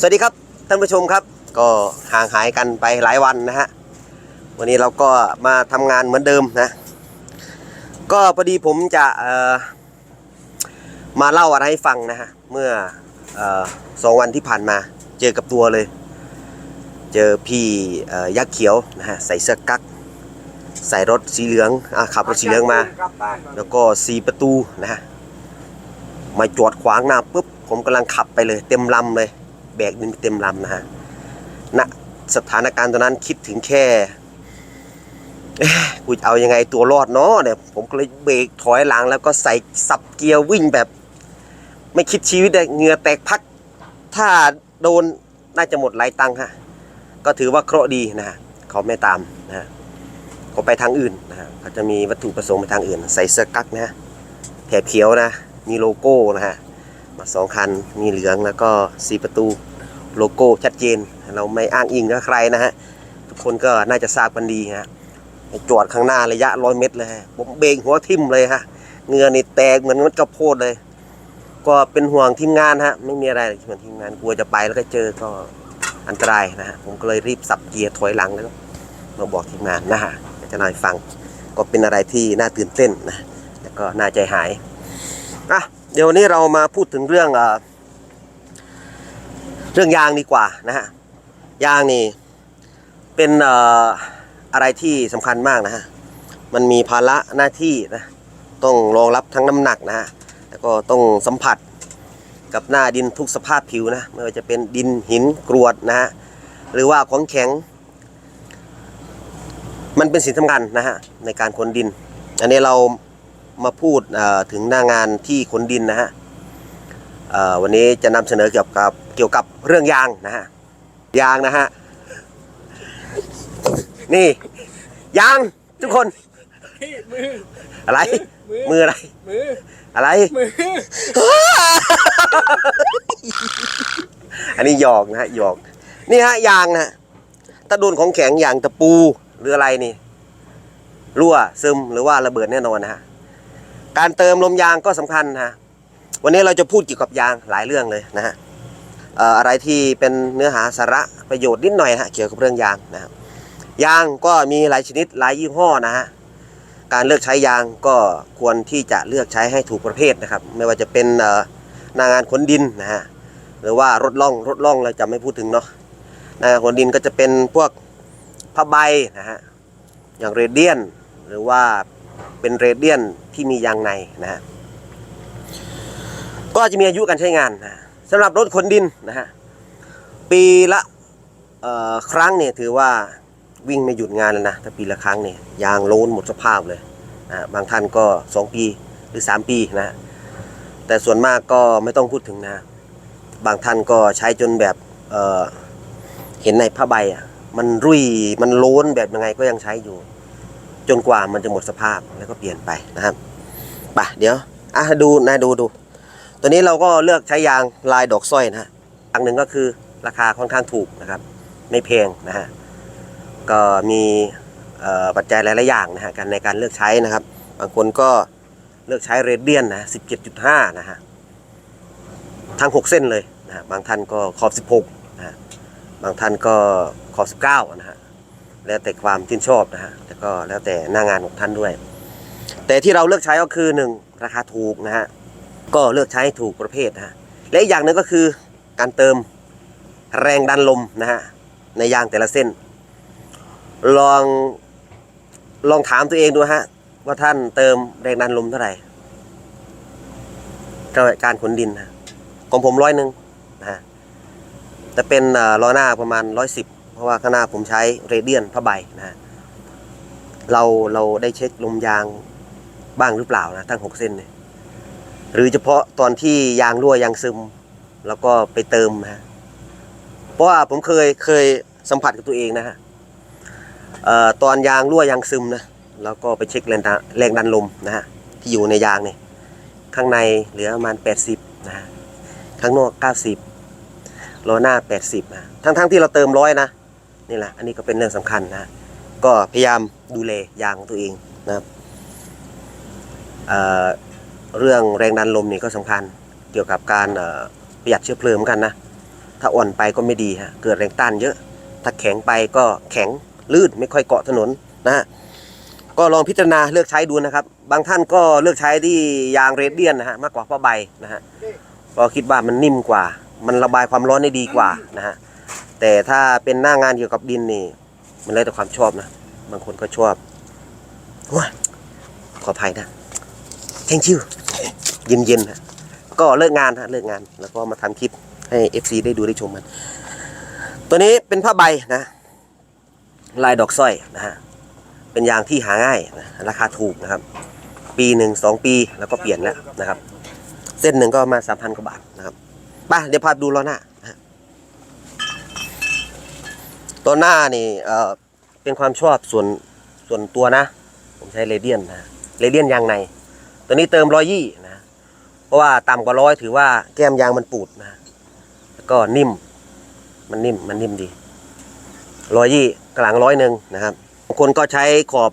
สวัสดีครับท่านผู้ชมครับ ก็ห่างหายกันไปหลายวันนะฮะวันนี้เราก็มาทำงานเหมือนเดิมนะก็พอดีผมจะมาเล่าอะไรให้ฟังนะฮะเมื่ออสองวันที่ผ่านมาเจอกับตัวเลย เจอพี่ยักษ์เขียวนะฮะใส่เสื้อกั๊กใส่รถสีเหลืองอขับรถสีเหลืองมา แล้วก็สีประตูนะฮะมาจอดขวางหน้าปุ๊บผมกำลังขับไปเลย เต็มลำเลย แบกดินเต็มลำนะฮะณสถานการณ์ตอนนั้นคิดถึงแค่กูจะเอายังไงตัวรอดเนาะเนี่ย ผมก็เลยเบรกถอยหลังแล้วก็ใส่สับเกียร์วิ่งแบบ ไม่คิดชีวิตเลยเหงื่อแตกพัก ถ้าโดนน่าจะหมดหลายตังค์ฮะก็ถือว่าเคราะห์ดีนะฮะเขาไม่ตามนะฮะเขาไปทางอื่นนะฮะเขาจะมีวัตถุประสงค์ไปทางอื่น ใส่เสื้อกั๊กนะแถบเขียวนะ มีโลโก้นะฮะ มาสองคันมีเหลืองแล้วก็สีประตูโลโก้ชัดเจน เราไม่อ้างอิงกับใครนะฮะ ทุกคนก็น่าจะทราบกันดีฮะจอดข้างหน้าระยะร้อยเมตรเลยผมเบรกหัวทิ่มเลยฮะเงือนี่แตกเหมือนมันกระโพดเลย ก็เป็นห่วงทีมงานฮะ ไม่มีอะไรเหมือนทีมงานกลัวจะไปแล้วก็เจอก็อันตรายนะฮะผมก็เลยรีบสับเกียร์ถอยหลังแล้วมาบอกทีมงานนะฮะจะน่อยฟังก็เป็นอะไรที่น่าตื่นเต้นนะแล้วก็น่าใจหายอะ เดี๋ยววันนี้เรามาพูดถึงเรื่องเรื่องยางดีกว่านะฮะยางนี่เป็นเอ่ออะไรที่สำคัญมากนะฮะมันมีภาระหน้าที่นะต้องรองรับทั้งน้ำหนักนะฮะแล้วก็ต้องสัมผัสกับหน้าดินทุกสภาพผิวนะไม่ว่าจะเป็นดินหินกรวดนะฮะหรือว่าของแข็ง มันเป็นสิ่งสำคัญนะฮะในการขนดิน อันนี้เรา มาพูดถึงหน้างานที่ขนดินนะฮะวันนี้จะนำเสนอเกี่ยวกับเกี่ยวกับเรื่องยางนะฮะยางนะฮะนี่ยางทุกคนมืออะไร มืออะไรมืออะไรมืออันนี้หยอกนะฮะหยอก นี่ฮะยางนะฮะถ้าโดนของแข็งอย่างตะปูหรืออะไรนี่รั่วซึมหรือว่าระเบิดแน่นอนนะฮะ การเติมลมยางก็สำคัญนะวันนี้เราจะพูดเกี่ยวกับยางหลายเรื่องเลยนะฮะอออะไรที่เป็นเนื้อหาสาระประโยชน์นิดหน่อยนะฮะเกี่ยวกับเรื่องยางนะครับยางก็มีหลายชนิดหลายยี่ห้อนะฮะการเลือกใช้ยางก็ควรที่จะเลือกใช้ให้ถูกประเภทนะครับ ไม่ว่าจะเป็นนางานขนดินนะฮะหรือว่ารถล่องรถล่องเราจะไม่พูดถึงเนาะนะขนดินก็จะเป็นพวกผ้าใบนะฮะอย่างเรเดียนหรือว่า เป็นเรเดียนที่มียางในนะฮะก็จะมีอายุการใช้งานนะสำหรับรถขนดินนะฮะปีละครั้งเนี่ยถือว่าวิ่งไม่หยุดงานเลยนะถ้าปีละครั้งเนี่ยยางโลนหมดสภาพเลยนะบางท่านก็ 2 ปีหรือ 3 ปีนะแต่ส่วนมากก็ไม่ต้องพูดถึงนะ บางท่านก็ใช้จนแบบเเห็นในผ้าใบอะมันรุ่ยมันโลนแบบยังไงก็ยังใช้อยู่ จนกว่ามันจะหมดสภาพแล้วก็เปลี่ยนไปนะครับไปเดี๋ยวอะดูนะดูดูตัวนี้เราก็เลือกใช้ยางลายดอกสร้อยนะฮะอันหนึ่งก็คือราคาค่อนข้างถูกนะครับ ไม่แพงนะฮะก็มีปัจจัยหลายๆอย่างนะฮะการในการเลือกใช้นะครับ บางคนก็เลือกใช้เรเดียนนะ17.5นะฮะทั้ง6เส้นเลยนะฮะบางท่านก็ขอบ16นะฮะบางท่านก็ขอบ19นะฮะ แล้วแต่ความชื่นชอบนะฮะแล้วก็แล้วแต่หน้างานของท่านด้วย แต่ที่เราเลือกใช้ก็คือ1ราคาถูกนะฮะก็เลือกใช้ถูกประเภทนะฮะและอีกอย่างหนึ่งก็คือการเติมแรงดันลมนะฮะในยางแต่ละเส้น ลองลองถามตัวเองดูฮะว่าท่านเติมแรงดันลมเท่าไหร่กับการขนดินนะของผมร้อยหนึ่งนะฮะแต่เป็นเอ่อล้อหน้าประมาณร้อยสิบ เพราะว่าข้างหน้าผมใช้เรเดียนผ้าใบนะเราเราได้เช็คลมยางบ้างหรือเปล่านะทั้งหกเส้นเนี่ยหรือเฉพาะตอนที่ยางรั่วยางซึม แล้วก็ไปเติมนะฮะเพราะว่าผมเคยเคยสัมผัสกับตัวเองนะฮะตอนยางรั่วยางซึมนะแล้วก็ไปเช็คแรงดันแรงดันลมนะฮะที่อยู่ในยางเนี่ยข้างในเหลือประมาณ 80นะฮะข้างนอก 90ล้อหน้า 80นะทั้งทั้งๆที่เราเติมร้อยนะ นี่แหละ อันนี้ก็เป็นเรื่องสำคัญนะ ก็พยายามดูแลยางของตัวเองนะครับเเรื่องแรงดันลมนี่ก็สำคัญ เกี่ยวกับการประหยัดเชื้อเพลิงกันนะ ถ้าอ่อนไปก็ไม่ดีฮะ เกิดแรงต้านเยอะ ถ้าแข็งไปก็แข็งลื่นไม่ค่อยเกาะถนนนะฮะก็ลองพิจารณาเลือกใช้ดูนะครับ บางท่านก็เลือกใช้ที่ยางเรดเดียนนะฮะมากกว่าผ้าใบนะฮะเพราะคิดว่ามันนิ่มกว่า มันระบายความร้อนได้ดีกว่านะฮะ แต่ถ้าเป็นหน้างานเกี่ยวกับดินนี่ มันแล้วแต่ความชอบนะ บางคนก็ชอบโอ้ยขออภัยนะ thank you เย็นเย็นๆฮะก็เลิกงานฮะเลิกงาน แล้วก็มาทำคลิปให้ FC ได้ดูได้ชมมัน ตัวนี้เป็นผ้าใบนะ ลายดอกสร้อยนะฮะ เป็นยางที่หาง่ายนะราคาถูกนะครับ ปีหนึ่งสองปีแล้วก็เปลี่ยนแล้วนะครับ เส้นหนึ่งก็มาสามพันกว่าบาทนะครับไปเดี๋ยวพาดูล้อหน้านะฮะ ตัวหน้านี่เออเป็นความชอบส่วนส่วนตัวนะ ผมใช้เรเดียนนะเรเดียนยางใน ตัวนี้เติมร้อยยี่นะ เพราะว่าต่ำกว่าร้อยถือว่าแก้มยางมันปูดนะแล้วก็นิ่ม มันนิ่มมันนิ่มดีร้อยยี่กลางร้อยหนึ่งนะครับบางคนก็ใช้ขอบ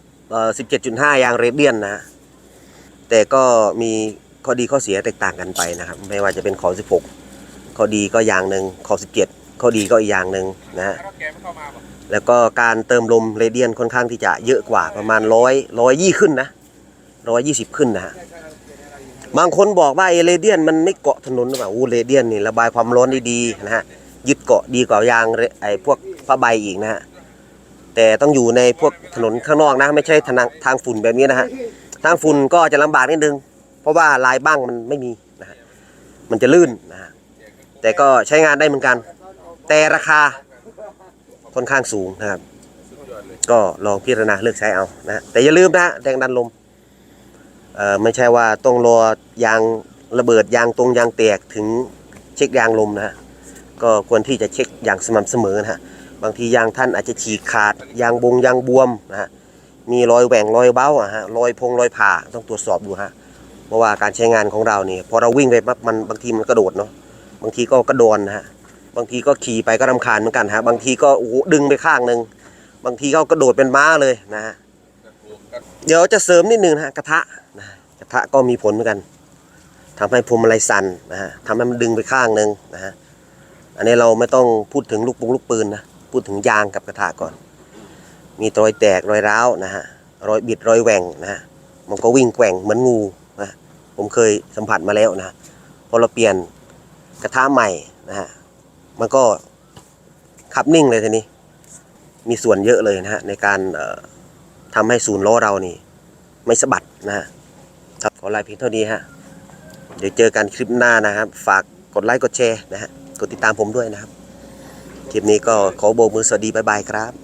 สิบเจ็ดจุดห้ายางเรเดียนนะฮะแต่ก็มีข้อดีข้อเสียแตกต่างกันไปนะครับ ไม่ว่าจะเป็นขอบสิบหกข้อดีก็อย่างหนึ่งขอบสิบเจ็ด ข้อดีก็อีกอย่างหนึ่งนะฮะถ้าแกไม่เข้ามาบอกแล้วก็การเติมลมเรเดียนค่อนข้างที่จะเยอะกว่าประมาณร้อยร้อยยี่ขึ้นนะร้อยยี่สิบขึ้นนะฮะบางคนบอกว่าเอเรเดียนมันไม่เกาะถนนหรือเปล่าอู้เรเดียนนี่ระบายความร้อนได้ดีนะฮะยึดเกาะดีกว่ายางเรไอ้พวกผ้าใบอีกนะฮะแต่ต้องอยู่ในพวกถนนข้างนอกนะ ไม่ใช่ทางทางฝุ่นแบบนี้นะฮะทางฝุ่นก็จะลำบากนิดนึง เพราะว่าลายบ้างมันไม่มีนะฮะมันจะลื่นนะฮะแต่ก็ใช้งานได้เหมือนกัน แต่ราคาค่อนข้างสูงนะครับ ก็ลองพิจารณาเลือกใช้เอานะแต่อย่าลืมนะแรงดันลมเอ่อไม่ใช่ว่าต้องรอยางระเบิดยางตรงยางแตกถึงเช็คยางลมนะฮะก็ควรที่จะเช็คอย่างสม่ำเสมอนะฮะบางทียางท่านอาจจะฉีกขาดยางบงยางบวมนะฮะมีรอยแหว่งรอยเบ้าอะฮะรอยพงรอยผ่าต้องตรวจสอบดูฮะเพราะว่าการใช้งานของเราเนี่ยพอเราวิ่งไปปั๊บมันบางทีมันกระโดดเนาะบางทีก็กระโดนนะฮะ บางทีก็ขี่ไปก็รำคาญเหมือนกันฮะบางทีก็โอ้โหดึงไปข้างหนึ่งบางทีก็กระโดดเป็นม้าเลยนะฮะเดี๋ยวจะเสริมนิดนึงนะฮะกระทะนะกระทะก็มีผลเหมือนกันทำให้พวงมาลัยสั่นนะฮะทำให้มันดึงไปข้างหนึ่งนะฮะอันนี้เราไม่ต้องพูดถึงลูกปุงลูกปืนนะพูดถึงยางกับกระทะก่อน มีรอยแตกรอยร้าวนะฮะรอยบิดรอยแหว่งนะฮะมันก็วิ่งแกว่งเหมือนงูนะผมเคยสัมผัสมาแล้วนะฮะพอเราเปลี่ยนกระทะใหม่นะฮะ มันก็ขับนิ่งเลยทีนี้ มีส่วนเยอะเลยนะฮะในการทำให้ศูนย์ล้อเรานี่ ไม่สะบัดนะฮะครับขอลาเพียงเท่านี้ฮะ เดี๋ยวเจอกันคลิปหน้านะครับ ฝากกดไลค์กดแชร์นะฮะ กดติดตามผมด้วยนะครับ คลิปนี้ก็ขอโบกมือสวัสดีบ๊ายบายครับ